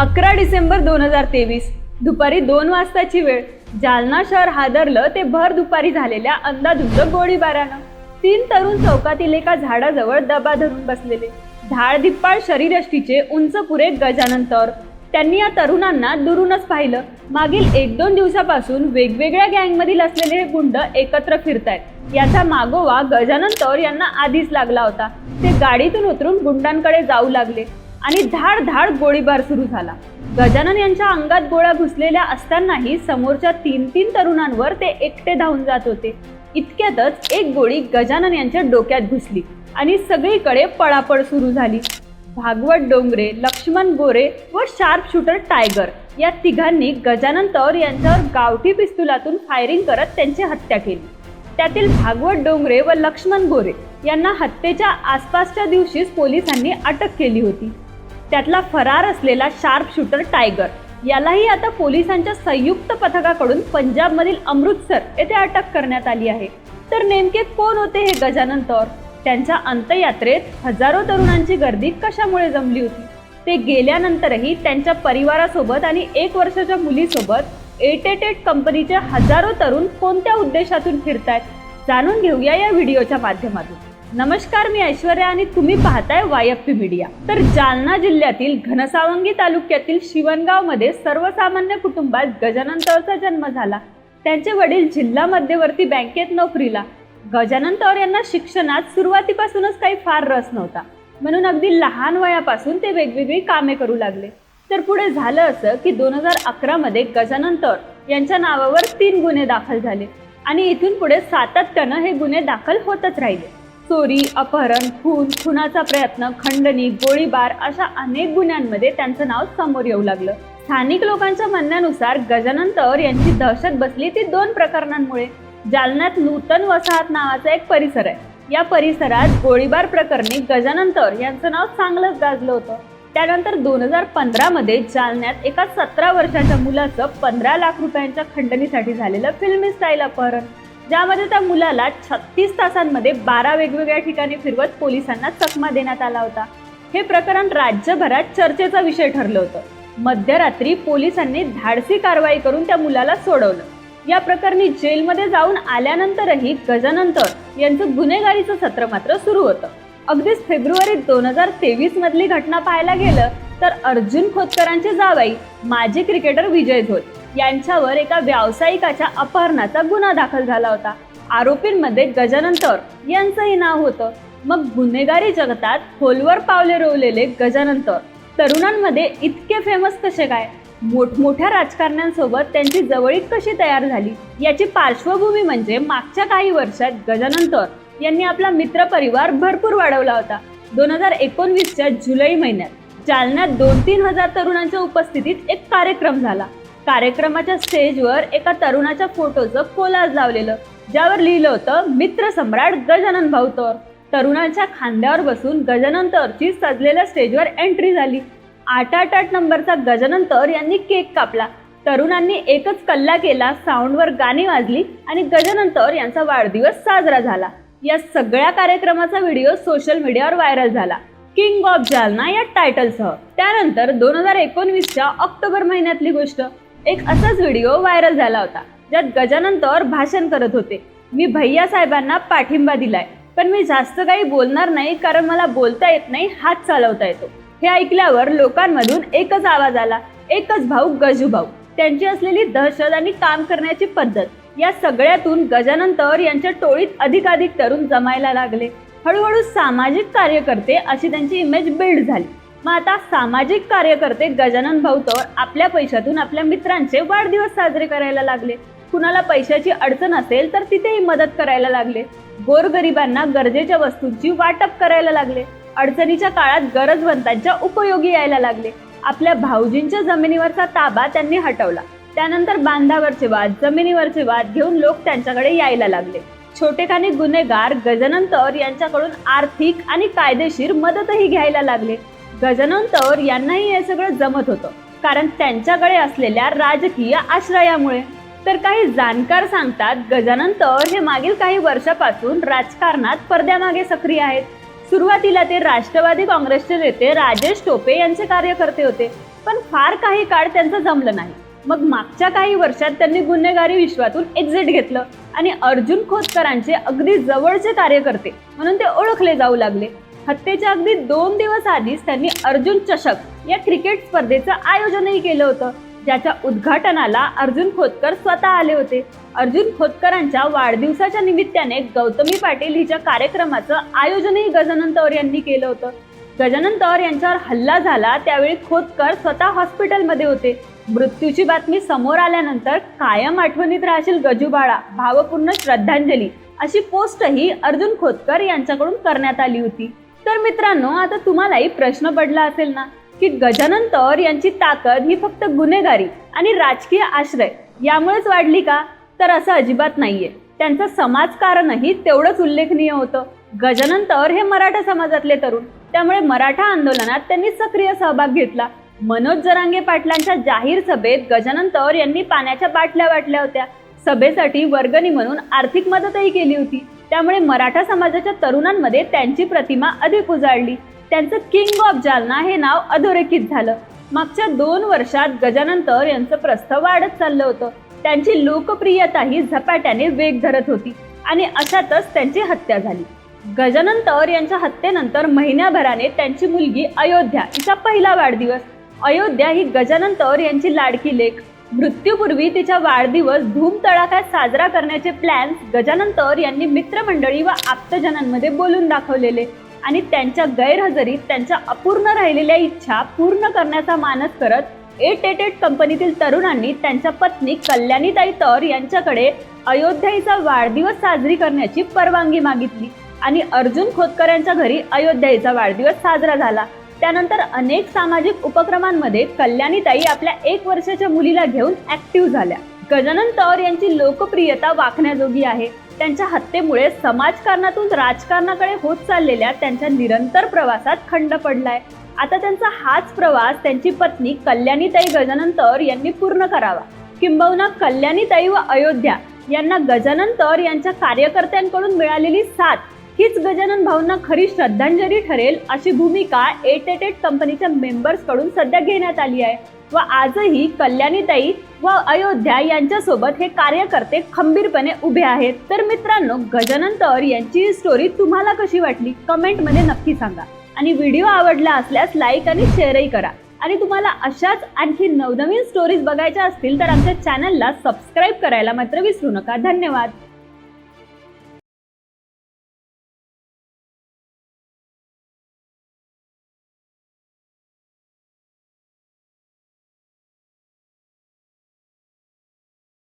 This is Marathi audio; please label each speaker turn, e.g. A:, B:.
A: अकरा डिसेंबर दोन हजार तेवीस दुपारी दोन वाजताची वेळ. जालना शहर हादरलं ते भर दुपारी झालेल्या अंदाधुंद गोळीबारानं. तीन तरुण चौकातील एका झाडाजवळ दबा धरून बसलेले. धाडधिप्पाळ शरीरष्टीचे उंच पुरे गजाननतर त्यांनी या तरुणांना दुरूनच पाहिलं. मागील एक दोन दिवसापासून वेगवेगळ्या गँगमधील असलेले हे गुंड एकत्र फिरतायत. याचा मागोवा गजानन तौर यांना आधीच लागला होता. ते गाडीतून उतरून गुंडांकडे जाऊ लागले. आणि धाड धाड गोळीबार सुरू झाला. गजानन यांच्या अंगात गोळ्या घुसलेल्या असतानाही समोरच्या तीन तीन तरुणांवर ते एकटे धावून जात होते. इतक्यातच एक गोळी गजानन यांच्या डोक्यात घुसली आणि सगळीकडे पळापळ सुरू झाली. भागवत डोंगरे लक्ष्मण गोरे व शार्प शूटर टायगर या तिघांनी गजानन तौर यांच्यावर गावठी पिस्तुलातून फायरिंग करत त्यांची हत्या केली. त्यातील भागवत डोंगरे व लक्ष्मण गोरे यांना हत्येच्या आसपासच्या दिवशीच पोलिसांनी अटक केली होती. त्यातला फरार असलेला शार्प शूटर टायगर. यालाही आता पोलिसांच्या संयुक्त पथकाकडून पंजाबमधील अमृतसर येथे अटक करण्यात आली आहे. तर नेमके कोण होते हे गजानन तौर त्यांच्या अंत्ययात्रेत हजारो तरुणांची गर्दी कशामुळे जमली होती? ते गेल्यानंतरही त्यांच्या परिवारासोबत आणि एक वर्षाच्या मुलीसोबत एटेटेड कंपनीचे हजारो तरुण कोणत्या उद्देशातून फिरतायत? जाणून घेऊया या व्हिडिओच्या माध्यमातून. नमस्कार मी ऐश्वर्या आणि तुम्ही पाहताय वायप्पी मीडिया. तर जालना जिल्ह्यातील घनसावंगी तालुक्यातील शिवणगावमध्ये सर्वसामान्य कुटुंबात गजानन तौरचा जन्म झाला. त्यांचे वडील जिल्हा मध्यवर्ती बँकेत नोकरीला. गजानन तौर यांना शिक्षणात सुरुवातीपासूनच काही फार रस नव्हता. म्हणून अगदी लहान वयापासून ते वेगवेगळी कामे करू लागले. तर पुढे झालं असं की दोन हजार अकरामध्ये गजानन तौर यांच्या नावावर तीन गुन्हे दाखल झाले आणि इथून पुढे सातत्यानं हे गुन्हे दाखल होतच राहिले. चोरी अपहरण खून खुनाचा प्रयत्न खंडणी गोळीबार अशा अनेक गुन्ह्यांमध्ये त्यांचं नाव समोर येऊ लागलं. स्थानिक लोकांच्या म्हणण्यानुसार गजानन तवर यांची दहशत बसली ती दोन प्रकरणांमुळे. जालन्यात नूतन वसाहत नावाचा एक परिसर आहे. या परिसरात गोळीबार प्रकरणी गजानन तवर यांचं नाव चांगलंच गाजलं होतं. त्यानंतर दोन हजार पंधरामध्ये जालन्यात एका सतरा वर्षाच्या मुलाचं पंधरा लाख रुपयांच्या खंडणीसाठी झालेलं फिल्मी स्टाईल अपहरण. ज्यामध्ये त्या मुलाला छत्तीस तासांमध्ये बारा वेगवेगळ्या ठिकाणी फिरवत पोलिसांना चकमा देण्यात आला होता. हे प्रकरण राज्यभरात चर्चेचा विषय ठरलं होतं. मध्यरात्री पोलिसांनी धाडसी कारवाई करून त्या मुलाला सोडवलं. या प्रकरणी जेलमध्ये जाऊन आल्यानंतरही गजानंतर यांचं गुन्हेगारीचं सत्र मात्र सुरू होतं. अगदीच फेब्रुवारी दोन हजार तेवीस मधली घटना पाहायला गेलं तर अर्जुन खोतकरांचे जावई माजी क्रिकेटर विजय झोत यांच्यावर एका व्यावसायिकाच्या अपहरणाचा गुन्हा दाखल झाला होता. आरोपींमध्ये गजानन तर यांचंही नाव होतं. मग गुन्हेगारी जगतात खोलवर पावले रोवलेले गजानन तर तरुणांमध्ये इतके फेमस कसे काय? मोठमोठ्या राजकारण्यांसोबत त्यांची जवळीक कशी तयार झाली? याची पार्श्वभूमी म्हणजे मागच्या काही वर्षात गजानन तर यांनी आपला मित्रपरिवार भरपूर वाढवला होता. दोन हजार एकोणवीसच्या जुलै महिन्यात जालन्यात दोन तीन हजार तरुणांच्या उपस्थितीत एक कार्यक्रम झाला. कार्यक्रमाच्या स्टेजवर एका तरुणाच्या फोटोचं कोलाज लावलेलं ज्यावर लिहिलं होतं मित्र सम्राट गजानन भाऊतर. तरुणाच्या खांद्यावर बसून गजानन तौरची सजलेल्या स्टेजवर एंट्री झाली. आठ आठ आठ नंबरचा गजानन तौर यांनी केक कापला. तरुणांनी एकच कल्ला केला साऊंडवर गाणी वाजली आणि गजानन तौर यांचा वाढदिवस साजरा झाला. या सगळ्या कार्यक्रमाचा व्हिडिओ सोशल मीडियावर व्हायरल झाला. किंग ऑफ जालना या टायटलसह त्यानंतर दोन हजार एकोणवीसच्या ऑक्टोबर महिन्यातली गोष्ट. एक असाच व्हिडिओ व्हायरल झाला होता ज्यात गजानन तौर भाषण करत होते. मी भैया साहेबांना पाठिंबा दिलाय पण मी जास्त काही बोलणार नाही कारण मला बोलता येत नाही हात चालवता येतो. हे ऐकल्यावर लोकांमधून एकच आवाज आला एकच भाऊ गजू भाऊ. त्यांची असलेली दहशत आणि काम करण्याची पद्धत या सगळ्यातून गजानन तौर यांच्या टोळीत अधिकाधिक तरुण जमायला लागले. हळूहळू सामाजिक कार्यकर्ते अशी त्यांची इमेज बिल्ड झाली. मग आता सामाजिक कार्यकर्ते गजानन भाऊ तर आपल्या पैशातून आपल्या मित्रांचे वाढदिवस साजरे करायला लागले. कुणाला पैशाची अडचण असेल तर तिथेही मदत करायला लागले. गोरगरिबांना गरजेच्या वस्तूंची वाटप करायला लागले. अडचणीच्या काळात गरजवंतांच्या उपयोगी यायला लागले. आपल्या भाऊजींच्या जमिनीवरचा ताबा त्यांनी हटवला. त्यानंतर बांधावरचे वाद जमिनीवरचे वाद घेऊन लोक त्यांच्याकडे यायला लागले. छोटेखानी गुन्हेगार गजानन यांच्याकडून आर्थिक आणि कायदेशीर मदतही घ्यायला लागले. गजानन यांनाही हे सगळं जमत होतं. कारण त्यांच्याकडे असलेल्या राजकीय आश्रयामुळे. तर काही जाणकार सांगतात गजानन हे मागील काही वर्षापासून राजकारणात पडद्यामागे सक्रिय आहेत. सुरुवातीला ते राष्ट्रवादी काँग्रेसचे नेते राजेश टोपे यांचे कार्यकर्ते होते. पण फार काही काळ त्यांचं जमलं नाही. मग मागच्या काही वर्षात त्यांनी गुन्हेगारी विश्वातून एक्झिट घेतलं. आणि अर्जुन खोतकरांचे अगदी जवळचे कार्यकर्ते म्हणून ते ओळखले जाऊ लागले. हत्येच्या अगदी दोन दिवस आधीच त्यांनी अर्जुन चषक या क्रिकेट स्पर्धेचं आयोजनही केलं होतं ज्याच्या उद्घाटनाला अर्जुन खोतकर स्वतः आले होते. अर्जुन खोतकरांच्या वाढदिवसाच्या निमित्ताने गौतमी पाटील हिच्या कार्यक्रमाचं आयोजनही गजानन तौर यांनी केलं होतं. गजानन तौर यांच्यावर हल्ला झाला त्यावेळी खोतकर स्वतः हॉस्पिटलमध्ये होते. मृत्यूची बातमी समोर आल्यानंतर कायम आठवणीत राहशील गजूबाळा भावपूर्ण श्रद्धांजली अशी पोस्टही अर्जुन खोतकर यांच्याकडून करण्यात आली होती. तर मित्रांनो आता तुम्हालाही प्रश्न पडला असेल ना की गजानन तौर यांची ताकद ही फक्त गुन्हेगारी आणि राजकीय आश्रय यामुळेच वाढली का? तर असं अजिबात नाहीये. त्यांचं समाजकारणही तेवढंच उल्लेखनीय होतं. गजानन तौर हे मराठा समाजातले तरुण. त्यामुळे मराठा आंदोलनात त्यांनी सक्रिय सहभाग घेतला. मनोज जरांगे पाटलांच्या जाहीर सभेत गजानन तौर यांनी पाण्याच्या बाटल्या वाटल्या होत्या. सभेसाठी वर्गणी म्हणून आर्थिक मदतही केली होती. त्यामुळे मराठा समाजाच्या तरुणांमध्ये त्यांची प्रतिमा अधिक उजाळली. त्यांचं किंग ऑफ जालना हे नाव अधोरेखित झालं. मागच्या दोन वर्षात गजानन तर यांचं प्रस्थ वाढत चाललं होतं. त्यांची लोकप्रियताही झपाट्याने वेग धरत होती आणि अशातच त्यांची हत्या झाली. गजानन तर यांच्या हत्येनंतर महिन्याभराने त्यांची मुलगी अयोध्या हिचा पहिला वाढदिवस. अयोध्या ही गजानन तर यांची लाडकी लेख. मृत्यूपूर्वी तिचा वाढदिवस धूम तडाख्यात साजरा करण्याचे प्लॅन्स गजानन तौर यांनी मित्रमंडळी व आप्तजनांमध्ये बोलून दाखवलेले. आणि त्यांच्या गैरहजेरीत त्यांच्या अपूर्ण राहिलेल्या इच्छा पूर्ण करण्याचा मानस करत एट एट एट कंपनीतील तरुणांनी त्यांच्या पत्नी कल्याणीताई तौर यांच्याकडे अयोध्याईचा वाढदिवस साजरी करण्याची परवानगी मागितली. आणि अर्जुन खोतकर यांच्या घरी अयोध्याईचा वाढदिवस साजरा झाला. त्यानंतर अनेक सामाजिक उपक्रमांमध्ये कल्याणीताई आपल्या एक वर्षाच्या मुलीला घेऊन ऍक्टिव्ह झाल्या. गजानन तौर यांची लोकप्रियता वाखण्याजोगी आहे. त्यांच्या हत्येमुळे समाजकारणातून राजकारणाकडे होत चाललेल्या त्यांच्या निरंतर प्रवासात खंड पडलाय. आता त्यांचा हाच प्रवास त्यांची पत्नी कल्याणीताई गजानन तौर यांनी पूर्ण करावा. किंबहुना कल्याणीताई व अयोध्या यांना गजानन तौर यांच्या कार्यकर्त्यांकडून मिळालेली साथ हीच गजानन भाऊंना खरी श्रद्धांजली ठरेल अशी भूमिका एट कंपनीच्या मेंबर्सकडून सध्या घेण्यात आली आहे. व आजही कल्याणीताई व अयोध्या यांच्यासोबत हे कार्यकर्ते खंबीरपणे उभे आहेत. तर मित्रांनो गजानन तौर यांची ही स्टोरी तुम्हाला कशी वाटली? कमेंटमध्ये नक्की सांगा. आणि व्हिडिओ आवडला असल्यास लाईक आणि शेअरही करा. आणि तुम्हाला अशाच आणखी नवनवीन स्टोरीज बघायच्या असतील तर आमच्या चॅनलला सबस्क्राईब करायला मात्र विसरू नका. धन्यवाद.